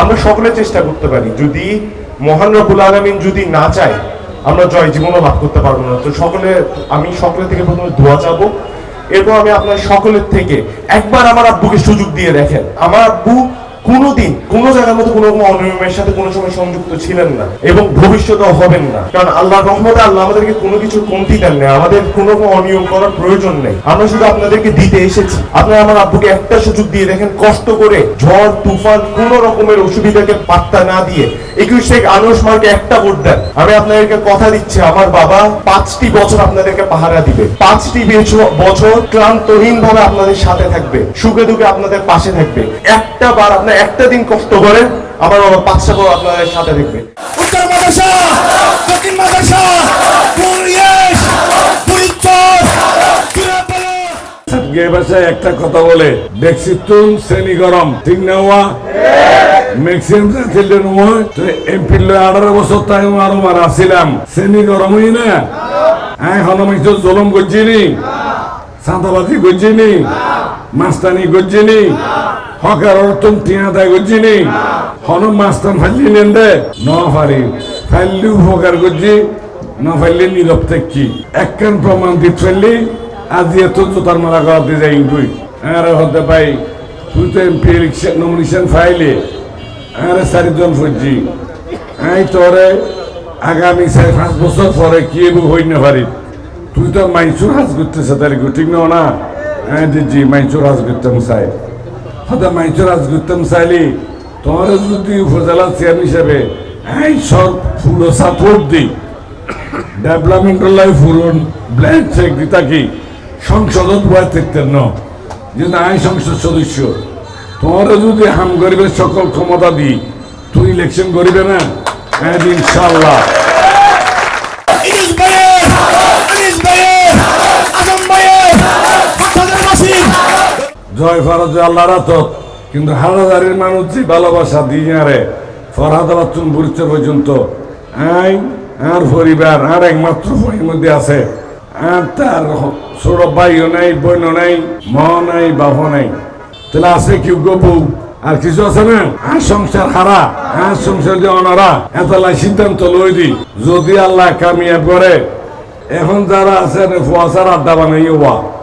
আমরা সকলে চেষ্টা করতে পারি, যদি মহান রবুল আলমিন যদি না চায়, আমরা জয় জীবনও লাভ করতে পারব না। তো সকলে, আমি সকলে থেকে প্রথমে দোয়া চাবো। এরপর আমি আপনার সকলের থেকে একবার আমার আব্বুকে সুযোগ দিয়ে দেখেন। আমার আব্বু কোনোদিন কোনো জায়গার মধ্যে কোনো রকম অনিয়মের সাথে কোনো সময় সংযুক্ত ছিলেন না এবং হবেন না। কারণ আল্লাহ রহমতে আল্লাহ আমাদেরকে কোনো কিছু কমতি দেন আমাদের কোনো রকম অনিয়ম করার প্রয়োজন নেই। আমরা শুধু আপনাদেরকে দিতে এসেছি। আপনারা আমার আব্বুকে একটা সুযোগ দিয়ে দেখেন, কষ্ট করে ঝড়, তুফান, কোন রকমের অসুবিধাকে পাত্তা না দিয়ে একুশ আনুষ মার্কে একটা ভোট দেন। আমি আপনাদেরকে কথা দিচ্ছি, আমার বাবা পাঁচটি বছর আপনাদেরকে পাহারা দিবে। পাঁচটি বছর ক্লান্তহীন ভাবে আপনাদের সাথে থাকবে, সুখে দুঃখে আপনাদের পাশে থাকবে। একটা বার আপনার একটা দিন কষ্ট করেন আমার বাবা বছর আপনাদের সাথে থাকবে উত্তর মাদ্রাসা দক্ষিণ মাদ্রাসা একটা কথা বলে দেখছি তুন শ্রেণি গরম ঠিক না হওয়া ম্যাক্সিমাম চিলড্রেন হয় তো এমপি লয় আঠারো বছর তাই আরও মার আসিলাম। শ্রেণি গরম না? হ্যাঁ হনমিত জলম সাঁতাবাজি করছিনি মাস্তানি করছিনি হকার অর্থম টিয়া দায় করছিনি। হন মাস্তান ফাইলি নেন দে ন ফারি ফাইলি উপকার করছি, ন ফাইলি নীরব থাকি একখান প্রমাণ দিতে ফেললি, আজি এত জোতার মারা করাতে যাই তুই। আর হতে পাই, তুই তো এমপি ইলেকশন নমিনেশন ফাইলে। আর চারিজন ফুজি। এই তোরে, আগামী চারি পাঁচ বছর পরে কি এবু হই না পারি। তুই তো মাইসুর হাজ করতেছে তার ঠিক না না? হ্যাঁ দিদি মাইসুর হাজ করতাম চাই হতে মাইসুর হাজ করতাম চাইলি। তোমার যদি উপজেলা চেয়ার হিসেবে এই সব ফুলো সাপোর্ট দিই ডেভেলপমেন্টের লাই ফুরন ব্ল্যাঙ্ক চেক দি থাকি সংসদত বয় থাকতেন ন। যেহেতু আই সংসদ সদস্য, তোমার যদি হাম গরিবের সকল ক্ষমতা দিই, তুই ইলেকশন করিবে না? হ্যাঁ ইনশাল্লাহ জয় ফরজ আল্লাহ রাতত কিন্তু হাজারের মানুষ যে ভালোবাসা দিয়ে আরে ফরহাদাবাদ তুমি পরিচয় পর্যন্ত। আই, আর পরিবার, আর একমাত্র ফোনের মধ্যে আছে। আর তার ছোট ভাইও নাই, বোনও নাই ম নাই বাপ নাই। তাহলে আছে কি বউ আর কিছু আছে না? আর সংসার হারা, আর সংসার যে অনারা, এতলাই সিদ্ধান্ত লই দি। যদি আল্লাহ কামিয়াব করে, এখন যারা আছে ফুয়াশার আড্ডা বানাই হওয়া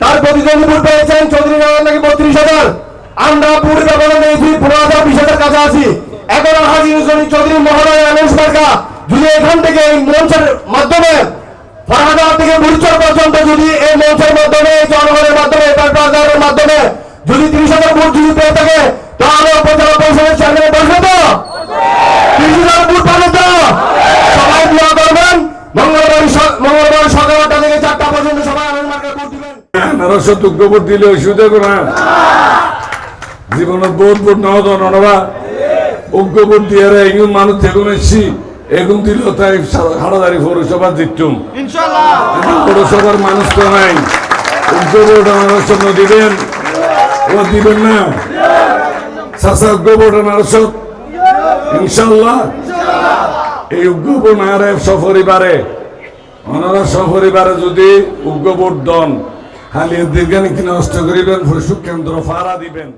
তার প্রতিদ্বন্দ্বী পেয়েছেন চৌধুরী নগর নাকি বত্রিশ হাজার? আমরা ভোট ব্যবধান পেয়েছি পনেরো হাজার, বিশ হাজার কাছে আছি। এখন হাজির চৌধুরী আনন্দ সরকার যদি এখান থেকে এই মঞ্চের মাধ্যমে ফরহাদাবাদ থেকে বুড়িচর পর্যন্ত যদি এই মঞ্চের মাধ্যমে জনগণের মাধ্যমে বাজারের মাধ্যমে যদি তিরিশ হাজার ভোট যদি পেয়ে থাকে, তাহলে উপজেলা পরিষদের বসবে তো? ভোট পাবে তো সবাই দোয়া করবেন মঙ্গলবার স- মঙ্গলবার সকাল আটটা থেকে চারটা পর্যন্ত সবাই আনন্দ মার্কে ভোট দিবেন নরস দুঃখপুর দিলে অসুবিধা না। জীবনত বহুত ভোট নহত ননবা অজ্ঞপুর দিয়ে এগুন মানুষ যেগুন এসছি এগুন দিল তাই হাড়াদারি পৌরসভা জিতুম পৌরসভার মানুষ তো নাই। দিবেন? ও দিবেন না। ইনশাল্লাহ এই উগ্রপুর মায়ের সপরিবারে ওনারা সপরিবারে যদি উগ্রভোট দন। খালি দীর্ঘানি কিনা নষ্ট করিবেন ফুসুক কেন্দ্র ফাড়া দিবেন।